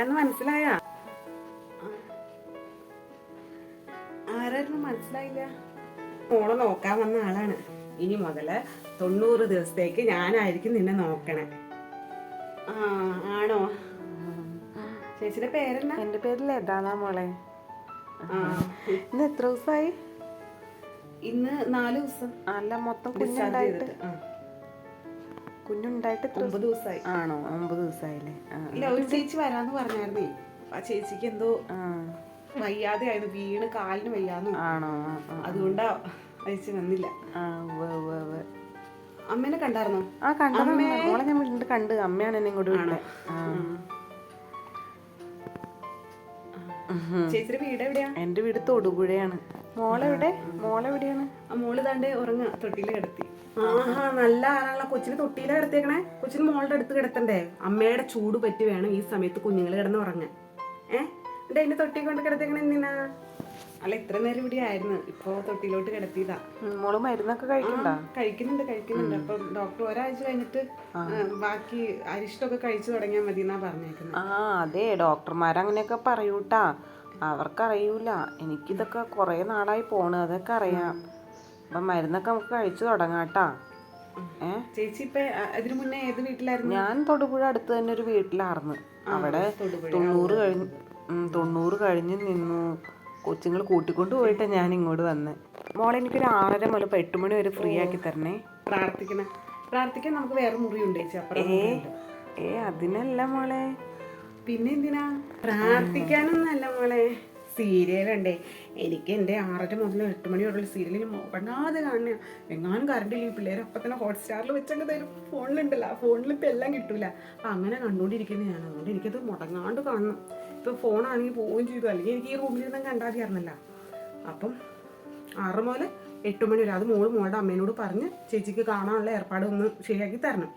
ആരാന്ന് മനസ്സിലായ? ആരായിരുന്നു മനസ്സിലായില്ല? മോളെ നോക്കാൻ വന്ന ആളാണ്. ഇനി മുതൽ തൊണ്ണൂറ് ദിവസത്തേക്ക് ഞാനായിരിക്കും നിന്നെ നോക്കണേ. ആ ആണോ? ചേച്ചിയുടെ പേരെന്നാ? എന്റെ പേര് ലതാന്നാ മോളെ? ഇന്ന് എത്ര ദിവസമായി ഇന്ന് നാല് ദിവസം. അല്ല മൊത്തം കുഞ്ഞുണ്ടായിട്ട്. കുഞ്ഞുണ്ടായിട്ട് ഒമ്പത് ദിവസമായി ആണോ? ഒമ്പത് ദിവസമായില്ലേ ഇല്ല ഒരു ചേച്ചി വരാന്ന് പറഞ്ഞായിരുന്നേ. ആ ചേച്ചിക്ക് എന്തോ വയ്യാതെ ആയിരുന്നു വീണ് കാലിന് വയ്യാന്നു. ആണോ. അതുകൊണ്ടാ അയച്ചു വന്നില്ല. അമ്മേനെ കണ്ടായിരുന്നോ? ആ കണ്ടത് മോളെ ഞാൻ വീണ്ടും കണ്ട്. അമ്മയാണ് എന്നെ ഇങ്ങോട്ട് വിട്ടത്. ചേച്ചിയുടെ വീട് എവിടെയാ എന്റെ വീട് തൊടുപുഴയാണ്. മോളെവിടെ മോളെവിടെയാണ് മോൾ താണ്ട് ഉറങ്ങ തൊട്ടിയിൽ കിടത്തി. ആഹാ നല്ല ആളാണല്ലോ. കൊച്ചിന് തൊട്ടിയില കിടത്തിയേക്കണേ. കൊച്ചിന് മോളുടെ അടുത്ത് കിടത്തണ്ടേ? അമ്മയുടെ ചൂട് പറ്റി വേണം ഈ സമയത്ത് കുഞ്ഞുങ്ങൾ കിടന്ന് ഉറങ്ങാൻ ഏ? എന്നിട്ട് അതിന്റെ തൊട്ടി കൊണ്ട് കിടത്തേക്കണേ എന്തിനാ? അല്ല ഇത്ര നേരം ഇവിടെ ആയിരുന്നു. ഇപ്പൊ തൊട്ടിയിലോട്ട് കിടത്തിയതാ. മോൾ മരുന്നൊക്കെ കഴിക്കണ്ട? കഴിക്കുന്നുണ്ട് കഴിക്കുന്നുണ്ട്. അപ്പൊ ഡോക്ടർ ഒരാഴ്ച കഴിഞ്ഞിട്ട് ബാക്കി അരിഷ്ടമൊക്കെ കഴിച്ചു തുടങ്ങിയാൽ മതി എന്നാ പറഞ്ഞേക്കുന്നത് ആ അതെ ഡോക്ടർമാർ അങ്ങനെയൊക്കെ പറയൂട്ടാ. അവർക്കറിയൂല. എനിക്കിതൊക്കെ കുറേ നാളായി പോണ്. അതൊക്കെ അറിയാം. അപ്പം മരുന്നൊക്കെ നമുക്ക് കഴിച്ചു തുടങ്ങാട്ടാ കേട്ടാ. ചേച്ചി ഇതിനു മുന്നേ ഏത് വീട്ടിലായിരുന്നു? ഞാൻ തൊടുപുഴ അടുത്ത് തന്നെ ഒരു വീട്ടിലായിരുന്നു അവിടെ തൊണ്ണൂറ് കഴിഞ്ഞ് തൊണ്ണൂറ് കഴിഞ്ഞ് നിന്നു. കൊച്ചുങ്ങൾ കൂട്ടിക്കൊണ്ട് പോയിട്ട് ഞാൻ ഇങ്ങോട്ട് വന്ന്. മോളെ എനിക്കൊരു ആറര മുതൽ ഇപ്പൊ എട്ട് മണി വരെ ഫ്രീ ആക്കി തരണേ. പ്രാർത്ഥിക്കണേ പ്രാർത്ഥിക്കാൻ നമുക്ക് വേറെ മുറി ചേച്ചി. ഏ? ഏ അതിനല്ല മോളെ. പിന്നെ എന്തിനാ പ്രാർത്ഥിക്കാനൊന്നല്ല മോളെ. സീരിയലുണ്ടേ. എനിക്ക് എന്റെ ആറര മുതൽ എട്ട് മണി വരെയുള്ള സീരിയലിന് മുടങ്ങാതെ കാണുക എങ്ങാനും കറണ്ട് ഇല്ല? പിള്ളേർ അപ്പം തന്നെ ഹോട്ട്സ്റ്റാറിൽ വെച്ചങ്ങ് തരും. ഫോണിലുണ്ടല്ലോ. ആ ഫോണിൽ ഇപ്പം എല്ലാം കിട്ടൂല. അപ്പം അങ്ങനെ കണ്ടുകൊണ്ടിരിക്കുന്നത് ഞാൻ. അതുകൊണ്ട് എനിക്കത് മുടങ്ങാണ്ട് കാണണം. ഇപ്പം ഫോണാണെങ്കിൽ പോവുകയും ചെയ്തു. അല്ലെങ്കിൽ എനിക്ക് ഈ റൂമിൽ കണ്ടാൽ മതിയായിരുന്നല്ലോ അപ്പം ആറ് മുതൽ എട്ട് മണി വരെ അത് മോൾ മോളുടെ അമ്മേനോട് പറഞ്ഞ് ചേച്ചിക്ക് കാണാനുള്ള ഏർപ്പാട് ഒന്ന് ശരിയാക്കി തരണം.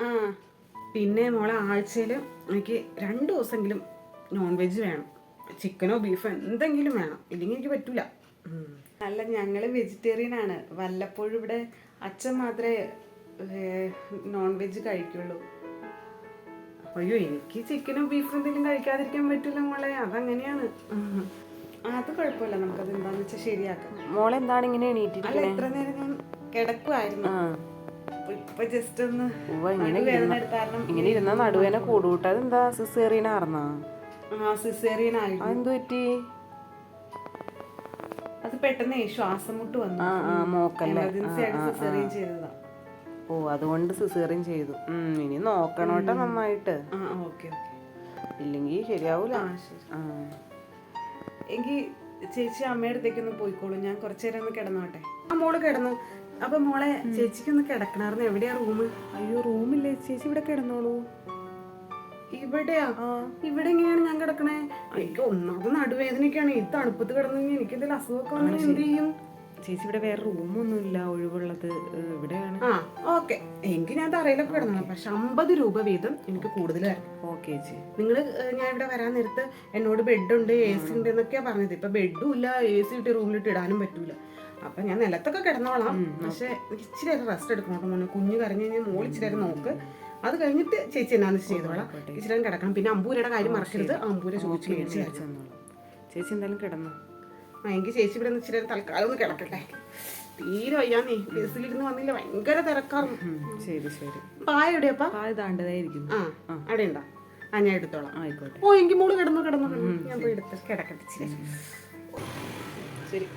ആ. പിന്നെ മോളെ ആഴ്ചയിൽ എനിക്ക് രണ്ട് ദിവസമെങ്കിലും നോൺ വെജ് വേണം ചിക്കനോ ബീഫോ എന്തെങ്കിലും വേണം. ഇല്ലെങ്കിൽ എനിക്ക് പറ്റൂല. അല്ല ഞങ്ങൾ വെജിറ്റേറിയൻ ആണ്. വല്ലപ്പോഴും ഇവിടെ അച്ഛൻ മാത്രമേ നോൺ വെജ് കഴിക്കുള്ളൂ. അയ്യോ എനിക്ക് ചിക്കനും ബീഫും എന്തെങ്കിലും കഴിക്കാതിരിക്കാൻ പറ്റില്ല മോളെ. അതങ്ങനെയാണ്. അത് കുഴപ്പമില്ല. നമുക്കത് എന്താന്ന് വെച്ചാൽ ശരിയാക്കാം. മോളെ എന്താണ് ഇങ്ങനെ അല്ല എത്ര നേരം ഞാൻ കിടക്കുമായിരുന്നു ഉവ്വ ഇങ്ങനെ ഇങ്ങനെ ഇരുന്ന നടുവേന കൂടൂട്ട അതെന്താ സിസേറിയൻ ആർന്നാ? അതെന്തു പറ്റി? അത് പെട്ടെന്ന് ശ്വാസം മുട്ട് വന്നു. ആ ആ മോക്കല്ലേ? ഓ അതുകൊണ്ട് സിസേറിയൻ ചെയ്തു. ഇനി നോക്കണോട്ടെ നന്നായിട്ട്. ഇല്ലെങ്കിൽ ശരിയാവൂല. എങ്കിൽ ചേച്ചി അമ്മയുടെ അടുത്തേക്കൊന്ന് പോയിക്കോളൂ. ഞാൻ കുറച്ചു നേരം ഒന്ന് കിടന്നോട്ടെ. ആ മോൾ കിടന്നു. അപ്പൊ മോളെ ചേച്ചിക്ക് ഒന്ന് കിടക്കണായിരുന്നു. എവിടെയാ റൂം അയ്യോ റൂമില്ലേ. ചേച്ചി ഇവിടെ കിടന്നോളൂ. ഇവിടെയാ? ഇവിടെ എങ്ങനെയാണ് ഞാൻ കിടക്കണേ? എനിക്ക് ഒന്നാമത് നടുവേദനയൊക്കെയാണ്. ഈ തണുപ്പത്ത് കിടന്നു എനിക്ക് എന്തെങ്കിലും അസുഖമൊക്കെ വന്നാൽ എന്ത് ചെയ്യും? ചേച്ചി ഇവിടെ വേറെ റൂമൊന്നുമില്ല ഒഴിവുള്ളത് ഇവിടെയാണ്. ആ ഓക്കെ. എങ്കിൽ ഞാൻ തറയിലൊക്കെ കിടന്നു. പക്ഷെ അമ്പത് രൂപ വീതം എനിക്ക് കൂടുതൽ ഓക്കെ ചേച്ചി. നിങ്ങൾ ഞാൻ ഇവിടെ വരാൻ നേരത്ത് എന്നോട് ബെഡുണ്ട് എ സി ഉണ്ട് എന്നൊക്കെയാ പറഞ്ഞത്. ഇപ്പൊ ബെഡും ഇല്ല എ സി ഇട്ട് റൂമിലിട്ട് ഇടാനും പറ്റൂല. അപ്പൊ ഞാൻ നിലത്തൊക്കെ കിടന്നോളാം. പക്ഷെ എനിക്ക് ഇച്ചിരി നേരം റെസ്റ്റ് എടുക്കണം മോനെ. കുഞ്ഞ് കരഞ്ഞു കഴിഞ്ഞാൽ മോൾ ഇച്ചിരി നേരം നോക്ക്. അത് കഴിഞ്ഞിട്ട് ചേച്ചി എന്നാന്ന് ചെയ്തോളാം. ഇച്ചിരി നേരം കിടക്കണം. പിന്നെ അമ്പൂരയുടെ കാര്യം മറക്കരുത്. അമ്പൂര ചോദിച്ചു ചേച്ചി എന്തായാലും കിടന്നു. എങ്കിൽ ചേച്ചി ഇവിടെ നിന്ന് ഇച്ചിരി തൽക്കാലം ഒന്ന് കിടക്കട്ടെ. തീരെ വയ്യാന്നേ ബസ്സിലിരുന്ന് വന്നില്ല ഭയങ്കര തിരക്കാറും ശരി ശരി. പായ എവിടെയപ്പാ? ആ അവിടെ ഉണ്ടോ? ആ ഞാൻ എടുത്തോളാം. ആയിക്കോട്ടെ. ഓ എങ്കിൽ മോൾ കിടന്നു കിടന്നു. ഞാൻ പോയി എടുത്ത് കിടക്കട്ടെ. ശരി.